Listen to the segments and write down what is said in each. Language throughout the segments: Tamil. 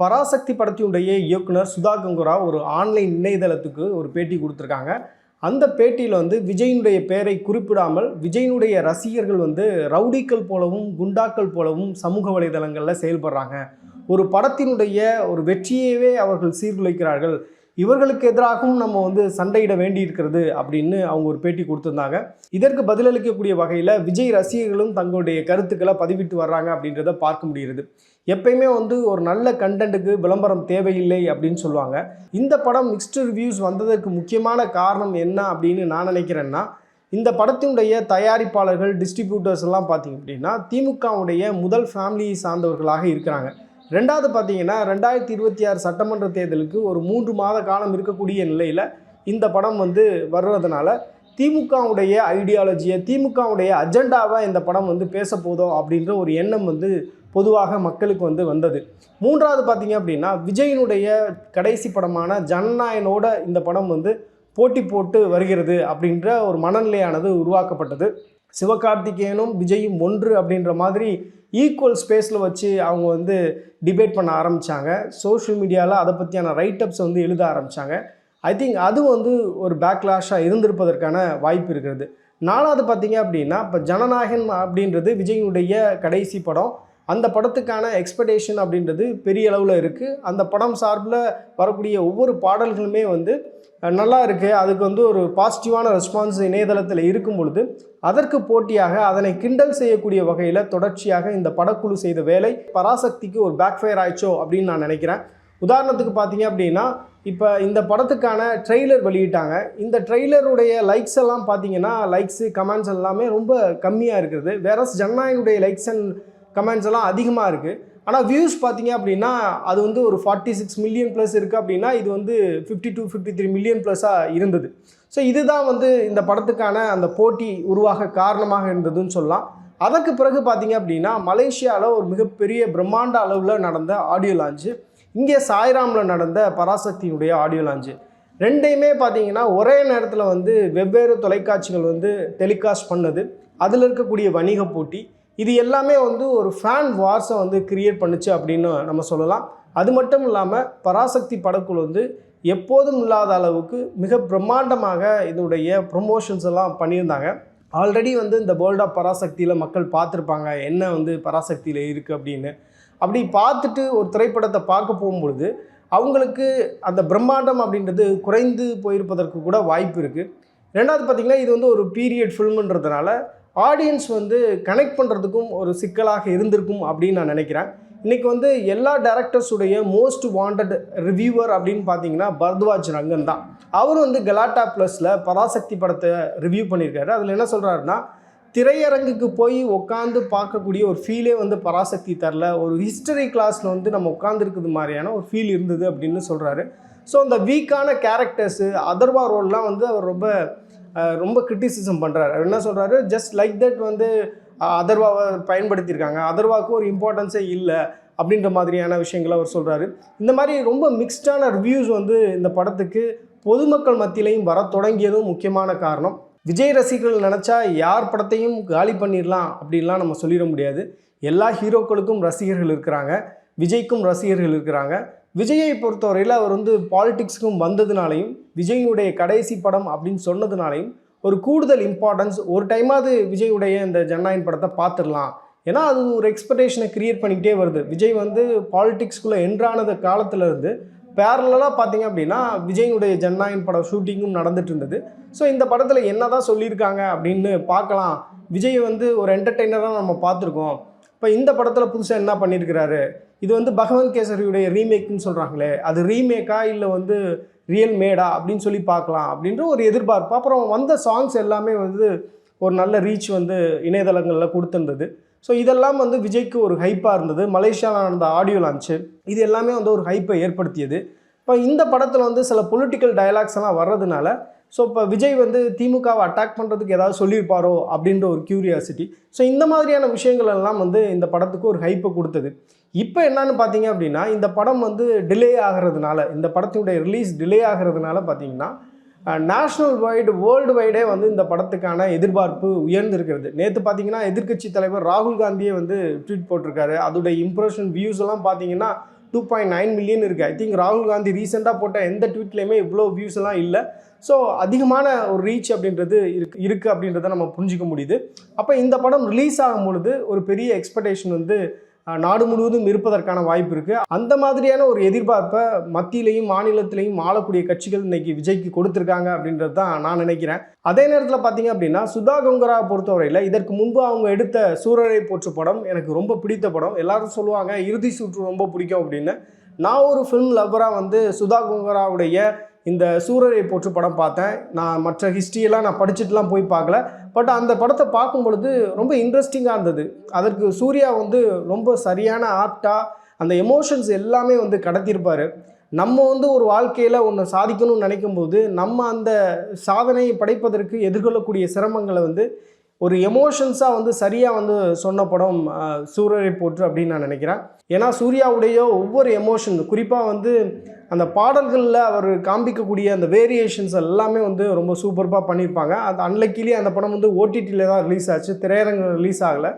பராசக்தி படத்தினுடைய இயக்குனர் சுதா கங்குரா ஒரு ஆன்லைன் இணையதளத்துக்கு ஒரு பேட்டி கொடுத்துருக்காங்க. அந்த பேட்டியில் வந்து விஜயினுடைய பெயரை குறிப்பிடாமல் விஜயினுடைய ரசிகர்கள் வந்து ரவுடிக்கள் போலவும் குண்டாக்கள் போலவும் சமூக வலைதளங்களில் செயல்படுறாங்க. ஒரு படத்தினுடைய ஒரு வெற்றியவே அவர்கள் சீர்குலைக்கிறார்கள். இவர்களுக்கு எதிராகவும் நம்ம வந்து சண்டையிட வேண்டியிருக்கிறது அப்படின்னு அவங்க ஒரு பேட்டி கொடுத்துருந்தாங்க. இதற்கு பதிலளிக்கக்கூடிய வகையில் விஜய் ரசிகர்களும் தங்களுடைய கருத்துக்களை பதிவிட்டு வர்றாங்க அப்படின்றத பார்க்க முடிகிறது. எப்பயுமே வந்து ஒரு நல்ல கண்டென்ட்டுக்கு விளம்பரம் தேவையில்லை அப்படின்னு சொல்லுவாங்க. இந்த படம் மிக்ஸ்டு ரிவ்யூஸ் வந்ததற்கு முக்கியமான காரணம் என்ன அப்படின்னு நான் நினைக்கிறேன்னா இந்த படத்தினுடைய தயாரிப்பாளர்கள் டிஸ்ட்ரிபியூட்டர்ஸ் எல்லாம் பார்த்தீங்க அப்படின்னா திமுகவுடைய முதல் ஃபேமிலியை சார்ந்தவர்களாக இருக்கிறாங்க. ரெண்டாவது பார்த்தீங்கன்னா ரெண்டாயிரத்தி இருபத்தி ஆறு சட்டமன்ற தேர்தலுக்கு ஒரு மூன்று மாத காலம் இருக்கக்கூடிய நிலையில் இந்த படம் வந்து வர்றதுனால திமுகவுடைய ஐடியாலஜியை திமுகவுடைய அஜெண்டாவை இந்த படம் வந்து பேச போதோ அப்படின்ற ஒரு எண்ணம் வந்து பொதுவாக மக்களுக்கு வந்து வந்தது. மூன்றாவது பார்த்தீங்க அப்படின்னா விஜயினுடைய கடைசி படமான ஜனநாயகனோட இந்த படம் வந்து போட்டி போட்டு வருகிறது அப்படின்ற ஒரு மனநிலையானது உருவாக்கப்பட்டது. சிவகார்த்திகேயனும் விஜயும் ஒன்று அப்படின்ற மாதிரி ஈக்குவல் ஸ்பேஸில் வச்சு அவங்க வந்து டிபேட் பண்ண ஆரம்பித்தாங்க சோஷியல் மீடியாவில் அதை பற்றியான ரைட்டப்ஸ் வந்து எழுத ஆரம்பித்தாங்க ஐ திங்க் அது வந்து ஒரு பேக்லாஷாக இருந்திருப்பதற்கான வாய்ப்பு இருக்கிறது. நாலாவது பார்த்தீங்க அப்படின்னா இப்போ ஜனநாயகன் அப்படின்றது விஜயினுடைய கடைசி படம். அந்த படத்துக்கான எக்ஸ்பெக்டேஷன் அப்படின்றது பெரிய அளவில் இருக்குது அந்த படம் சார்பில் வரக்கூடிய ஒவ்வொரு பாடல்களுமே வந்து நல்லா இருக்குது அதுக்கு வந்து ஒரு பாசிட்டிவான ரெஸ்பான்ஸ் இணையதளத்தில் இருக்கும் பொழுது அதற்கு போட்டியாக அதனை கிண்டல் செய்யக்கூடிய வகையில் தொடர்ச்சியாக இந்த படக்குழு செய்த வேலை பராசக்திக்கு ஒரு பேக்ஃபயர் ஆயிடுச்சோ அப்படின்னு நான் நினைக்கிறேன். உதாரணத்துக்கு பார்த்தீங்க அப்படின்னா இப்போ இந்த படத்துக்கான ட்ரெய்லர் வெளியிட்டாங்க. இந்த ட்ரெய்லருடைய லைக்ஸ் எல்லாம் பார்த்தீங்கன்னா லைக்ஸு கமெண்ட்ஸ் எல்லாமே ரொம்ப கம்மியாக இருக்கிறது. வேற ஜனநாயகனுடைய லைக்ஸ் அண்ட் கமெண்ட்ஸ் எல்லாம் அதிகமாக இருக்குது ஆனால் வியூஸ் பார்த்தீங்க அப்படின்னா அது வந்து ஒரு ஃபார்ட்டி சிக்ஸ் மில்லியன் ப்ளஸ் இருக்குது அப்படின்னா இது வந்து fifty two fifty three million ப்ளஸ்ஸாக இருந்தது. ஸோ இதுதான் வந்து இந்த படத்துக்கான அந்த போட்டி உருவாக காரணமாக இருந்ததுன்னு சொல்லலாம். அதற்கு பிறகு பார்த்தீங்க அப்படின்னா மலேசியாவில் ஒரு மிகப்பெரிய பிரம்மாண்ட அளவில் நடந்த ஆடியோ லான்ச்சு இங்கே சாய்ராமில் நடந்த பராசக்தியினுடைய ஆடியோ லான்ச்சு ரெண்டையுமே பார்த்தீங்கன்னா ஒரே நேரத்தில் வந்து வெவ்வேறு தொலைக்காட்சிகள் வந்து டெலிகாஸ்ட் பண்ணது. அதில் இருக்கக்கூடிய வணிக போட்டி இது எல்லாமே வந்து ஒரு ஃபேன் வார்ஸை வந்து கிரியேட் பண்ணுச்சு அப்படின்னு நம்ம சொல்லலாம். அது மட்டும் இல்லாமல் பராசக்தி படக்குழு வந்து எப்போதும் இல்லாத அளவுக்கு மிக பிரம்மாண்டமாக இதனுடைய ப்ரொமோஷன்ஸ் எல்லாம் பண்ணியிருந்தாங்க. ஆல்ரெடி வந்து இந்த வேர்ல்ட் ஆஃப் பராசக்தியில் மக்கள் பார்த்துருப்பாங்க என்ன வந்து பராசக்தியில் இருக்குது அப்படின்னு. அப்படி பார்த்துட்டு ஒரு திரைப்படத்தை பார்க்க போகும்பொழுது அவங்களுக்கு அந்த பிரம்மாண்டம் அப்படின்றது குறைந்து போயிருப்பதற்கு கூட வாய்ப்பு இருக்குது ரெண்டாவது பார்த்திங்கன்னா இது வந்து ஒரு பீரியட் ஃபில்முன்றதுனால ஆடியன்ஸ் வந்து கனெக்ட் பண்ணுறதுக்கும் ஒரு சிக்கலாக இருந்திருக்கும் அப்படின்னு நான் நினைக்கிறேன். இன்றைக்கி வந்து எல்லா டேரக்டர்ஸுடைய மோஸ்ட் வாண்டட் ரிவ்யூவர் அப்படின்னு பார்த்தீங்கன்னா பரத்வாஜ் ரங்கன் தான். அவர் வந்து கலாட்டா ப்ளஸில் பராசக்தி படத்தை ரிவ்யூ பண்ணியிருக்காரு. அதில் என்ன சொல்கிறாருன்னா திரையரங்குக்கு போய் உட்காந்து பார்க்கக்கூடிய ஒரு ஃபீலே வந்து பராசக்தி தரல. ஒரு ஹிஸ்டரி கிளாஸில் வந்து நம்ம உட்காந்துருக்குது மாதிரியான ஒரு ஃபீல் இருந்தது அப்படின்னு சொல்கிறாரு ஸோ அந்த வீக்கான கேரக்டர்ஸு அதர்வா ரோல்லாம் வந்து அவர் ரொம்ப ரொம்ப கிரிட்டிசிசம் பண்ணுறாரு அவர் என்ன சொல்கிறாரு ஜஸ்ட் லைக் தட் வந்து அதர்வாவை பயன்படுத்தியிருக்காங்க. அதர்வாவுக்கு ஒரு இம்பார்ட்டன்ஸே இல்லை. அப்படின்ற மாதிரியான விஷயங்களை அவர் சொல்கிறாரு இந்த மாதிரி ரொம்ப மிக்ஸ்டான ரிவ்யூஸ் வந்து இந்த படத்துக்கு பொதுமக்கள் மத்தியிலையும் வர தொடங்கியதும் முக்கியமான காரணம். விஜய் ரசிகர்கள் நினச்சா யார் படத்தையும் காலி பண்ணிடலாம் அப்படின்லாம் நம்ம சொல்லிட முடியாது. எல்லா ஹீரோக்களுக்கும் ரசிகர்கள் இருக்கிறாங்க. விஜய்க்கும் ரசிகர்கள் இருக்கிறாங்க. விஜயை பொறுத்தவரையில் அவர் வந்து பாலிடிக்ஸ்க்கும் வந்ததுனாலையும் விஜயினுடைய கடைசி படம் அப்படின்னு சொன்னதுனாலையும் ஒரு கூடுதல் இம்பார்ட்டன்ஸ் ஒரு டைமாவது விஜயுடைய இந்த ஜனநாயகன் படத்தை பார்த்துடலாம். ஏன்னா அது ஒரு எக்ஸ்பெக்டேஷனை கிரியேட் பண்ணிக்கிட்டே வருது. விஜய் வந்து பாலிடிக்ஸ்குள்ளே என்ட்ரானது காலத்துலேருந்து பேரலாக பார்த்தீங்க அப்படின்னா விஜயினுடைய ஜன்னாயின் படம் ஷூட்டிங்கும் நடந்துட்டு இருந்தது. ஸோ இந்த படத்தில் என்ன தான் சொல்லியிருக்காங்க அப்படின்னு பார்க்கலாம். விஜய் வந்து ஒரு என்டர்டெய்னராக நம்ம பார்த்துருக்கோம். இப்போ இந்த படத்தில் புதுசாக என்ன பண்ணியிருக்கிறாரு? இது வந்து பகவந்த் கேசரியுடைய ரீமேக்னு சொல்கிறாங்களே அது ரீமேக்கா இல்லை வந்து ரியல் மேடா அப்படின்னு சொல்லி பார்க்கலாம் அப்படின்ற ஒரு எதிர்பார்ப்பு. அப்புறம் வந்த சாங்ஸ் எல்லாமே வந்து ஒரு நல்ல ரீச் வந்து இணையதளங்களில் கொடுத்துருந்தது. ஸோ இதெல்லாம் வந்து விஜய்க்கு ஒரு ஹைப்பாக இருந்தது. மலேசியாவில் நடந்த ஆடியோ லான்ச்சு இது எல்லாமே வந்து ஒரு ஹைப்பை ஏற்படுத்தியது. இப்போ இந்த படத்தில் வந்து சில பொலிட்டிக்கல் டயலாக்ஸ் எல்லாம் வர்றதுனால ஸோ இப்போ விஜய் வந்து திமுகவை அட்டாக் பண்ணுறதுக்கு ஏதாவது சொல்லியிருப்பாரோ அப்படின்ற ஒரு கியூரியாசிட்டி ஸோ இந்த மாதிரியான விஷயங்கள் எல்லாம் வந்து இந்த படத்துக்கு ஒரு ஹைப்பை கொடுத்தது. இப்போ என்னன்னு பார்த்தீங்க அப்படின்னா இந்த படம் வந்து டிலே ஆகிறதுனால இந்த படத்தினுடைய ரிலீஸ் டிலே ஆகிறதுனால பார்த்தீங்கன்னா நேஷ்னல் வைடு வேர்ல்டு வைடே வந்து இந்த படத்துக்கான எதிர்பார்ப்பு உயர்ந்திருக்கிறது. நேற்று பார்த்தீங்கன்னா எதிர்க்கட்சி தலைவர் ராகுல் காந்தியே வந்து ட்வீட் போட்டிருக்காரு. அதோடைய இம்ப்ரெஷன் வியூஸ் எல்லாம் பார்த்தீங்கன்னா டூ பாயிண்ட் நைன் மில்லியன் இருக்குது ஐ திங்க் ராகுல் காந்தி ரீசெண்டாக போட்ட எந்த ட்வீட்லேயுமே இவ்வளோ வியூஸ் எல்லாம் இல்லை. ஸோ அதிகமான ஒரு ரீச் அப்படின்றது இருக்கு இருக்குது அப்படின்றத நம்ம புரிஞ்சிக்க முடியுது. அப்போ இந்த படம் ரிலீஸ் ஆகும் பொழுது ஒரு பெரிய எக்ஸ்பெக்டேஷன் வந்து நாடு முழுவதும் இருப்பதற்கான வாய்ப்பு இருக்குது அந்த மாதிரியான ஒரு எதிர்பார்ப்பை மத்தியிலையும் மாநிலத்திலையும் ஆளக்கூடிய கட்சிகள் இன்னைக்கு விஜய்க்கு கொடுத்துருக்காங்க அப்படின்றது தான் நான் நினைக்கிறேன். அதே நேரத்தில் பார்த்தீங்க அப்படின்னா சுதா கொங்கரா பொறுத்தவரையில் இதற்கு முன்பு அவங்க எடுத்த சூரரை போற்று படம் எனக்கு ரொம்ப பிடித்த படம். எல்லாரும் சொல்லுவாங்க இறுதி சுற்று ரொம்ப பிடிக்கும் அப்படின்னு. நான் ஒரு ஃபிலிம் லவ்வராக வந்து சுதா கொங்கராவுடைய இந்த சூரரை போற்று படம் பார்த்தேன். நான் மற்ற ஹிஸ்ட்ரியெல்லாம் நான் படிச்சுட்டுலாம் போய் பார்க்கல. பட் அந்த படத்தை பார்க்கும் பொழுது ரொம்ப இன்ட்ரெஸ்டிங்காக இருந்தது. அதற்கு சூர்யா வந்து ரொம்ப சரியான ஆப்டாக அந்த எமோஷன்ஸ் எல்லாமே வந்து கடத்தியிருப்பார். நம்ம வந்து ஒரு வாழ்க்கையில் ஒன்று சாதிக்கணும்னு நினைக்கும் போது நம்ம அந்த சாதனையை படைப்பதற்கு எதிர்கொள்ளக்கூடிய சிரமங்களை வந்து ஒரு எமோஷன்ஸாக வந்து சரியாக வந்து சொன்ன படம் சூரரை போற்று அப்படின்னு நான் நினைக்கிறேன். ஏன்னா சூர்யாவுடைய ஒவ்வொரு எமோஷன் குறிப்பாக வந்து அந்த பாடல்களில் அவர் காண்பிக்கக்கூடிய அந்த வேரியேஷன்ஸ் எல்லாமே வந்து ரொம்ப சூப்பர்பாக பண்ணியிருப்பாங்க. அது அன்லக்கிலேயே அந்த படம் வந்து ஓடிடியில் தான் ரிலீஸ் ஆச்சு. திரையரங்கு ரிலீஸ் ஆகலை.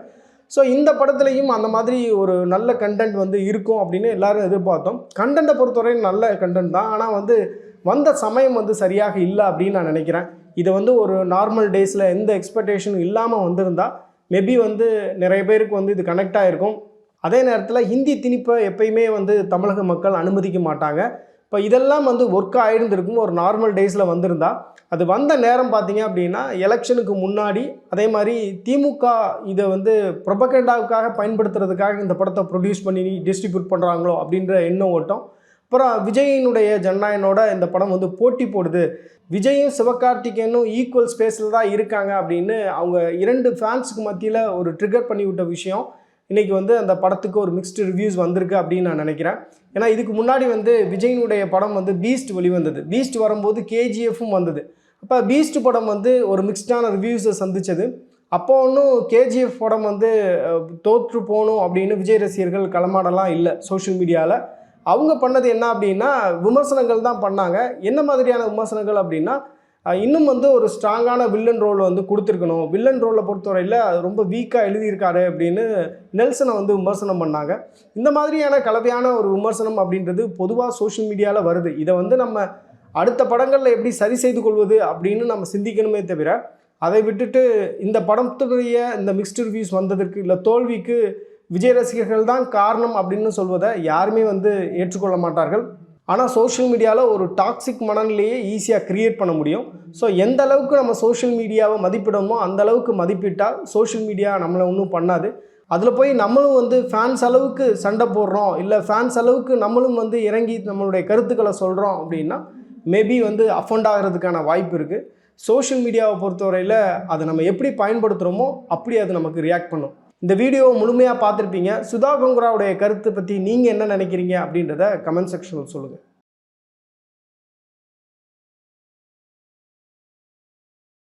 ஸோ இந்த படத்துலையும் அந்த மாதிரி ஒரு நல்ல கண்டென்ட் வந்து இருக்கும் அப்படின்னு எல்லோரும் எதிர்பார்த்தோம். கண்டென்ட்டை பொறுத்தவரை நல்ல கண்டென்ட் தான். ஆனால் வந்து வந்த சமயம் வந்து சரியாக இல்லை அப்படின்னு நான் நினைக்கிறேன். இதை வந்து ஒரு நார்மல் டேஸில் எந்த எக்ஸ்பெக்டேஷனும் இல்லாமல் வந்திருந்தால் மேபி வந்து நிறைய பேருக்கு வந்து இது கனெக்ட் ஆகிருக்கும் அதே நேரத்தில் ஹிந்தி திணிப்பை எப்பயுமே வந்து தமிழக மக்கள் அனுமதிக்க மாட்டாங்க. இப்போ இதெல்லாம் வந்து ஒர்க் ஆகிருந்திருக்கும் ஒரு நார்மல் டேஸில் வந்திருந்தா. அது வந்த நேரம் பார்த்தீங்க அப்படின்னா எலெக்ஷனுக்கு முன்னாடி அதே மாதிரி திமுக இதை வந்து ப்ரொபகண்டாவுக்காக பயன்படுத்துறதுக்காக இந்த படத்தை ப்ரொடியூஸ் பண்ணி டிஸ்ட்ரிபியூட் பண்ணுறாங்களோ அப்படின்ற எண்ணம் ஓட்டம் அப்புறம் விஜயினுடைய ஜனநாயகனோட இந்த படம் வந்து போட்டி போடுது. விஜயும் சிவகார்த்திகேயனும் ஈக்குவல் ஸ்பேஸில் தான் இருக்காங்க அப்படின்னு அவங்க இரண்டு ஃபேன்ஸுக்கு மத்தியில் ஒரு ட்ரிகர் பண்ணி விட்ட விஷயம். இன்றைக்கி வந்து அந்த படத்துக்கு ஒரு மிக்ஸ்டு ரிவ்யூஸ் வந்திருக்கு அப்படின்னு நான் நினைக்கிறேன். ஏன்னா இதுக்கு முன்னாடி வந்து விஜயினுடைய படம் வந்து பீஸ்ட் வெளிவந்தது. பீஸ்ட் வரும்போது கேஜிஎஃப்பும் வந்தது. அப்போ பீஸ்ட் படம் வந்து ஒரு மிக்ஸ்டான ரிவ்யூஸை சந்தித்தது அப்போ ஒன்றும் கேஜிஎஃப் படம் வந்து தோற்று போகணும் அப்படின்னு விஜய் ரசிகர்கள் களமாடலாம் இல்லை சோஷியல் மீடியாவில் அவங்க பண்ணது என்ன அப்படின்னா விமர்சனங்கள் தான் பண்ணாங்க. என்ன மாதிரியான விமர்சனங்கள் அப்படின்னா இன்னும் வந்து ஒரு ஸ்ட்ராங்கான வில்லன் ரோல் வந்து கொடுத்துருக்கணும். வில்லன் ரோலை பொறுத்தவரையில் அது ரொம்ப வீக்காக எழுதியிருக்காரு அப்படின்னு நெல்சனை வந்து விமர்சனம் பண்ணாங்க. இந்த மாதிரியான கலவையான ஒரு விமர்சனம் அப்படின்றது பொதுவாக சோஷியல் மீடியாவில் வருது. இதை வந்து நம்ம அடுத்த படங்களில் எப்படி சரி செய்து கொள்வது அப்படின்னு நம்ம சிந்திக்கணுமே தவிர அதை விட்டுட்டு இந்த படத்துடைய இந்த மிக்ஸ்டு ரிவ்யூஸ் வந்ததற்கு இல்லை தோல்விக்கு விஜய் ரசிகர்கள் தான் காரணம் அப்படின்னு சொல்வதை யாருமே வந்து ஏற்றுக்கொள்ள மாட்டார்கள். ஆனால் சோஷியல் மீடியாவில் ஒரு டாக்ஸிக் மனநிலையை ஈஸியாக கிரியேட் பண்ண முடியும். ஸோ எந்த அளவுக்கு நம்ம சோஷியல் மீடியாவை மதிப்பிடணுமோ அந்த அளவுக்கு மதிப்பிட்டால் சோஷியல் மீடியா நம்மளை ஒன்றும் பண்ணாது. அதில் போய் நம்மளும் வந்து ஃபேன்ஸ் அளவுக்கு சண்டை போடுறோம் இல்லை ஃபேன்ஸ் அளவுக்கு நம்மளும் வந்து இறங்கி நம்மளுடைய கருத்துக்களை சொல்கிறோம் அப்படின்னா மேபி வந்து அஃபண்ட் ஆகிறதுக்கான வாய்ப்பு இருக்குது சோஷியல் மீடியாவை பொறுத்தவரையில் அதை நம்ம எப்படி பயன்படுத்துகிறோமோ அப்படி அது நமக்கு ரியாக்ட் பண்ணும். இந்த வீடியோவை முழுமையாக பார்த்துருப்பீங்க. சுதா கொங்கராவுடைய கருத்தை பற்றி நீங்கள் என்ன நினைக்கிறீங்க அப்படின்றத கமெண்ட் செக்ஷனில் சொல்லுங்கள்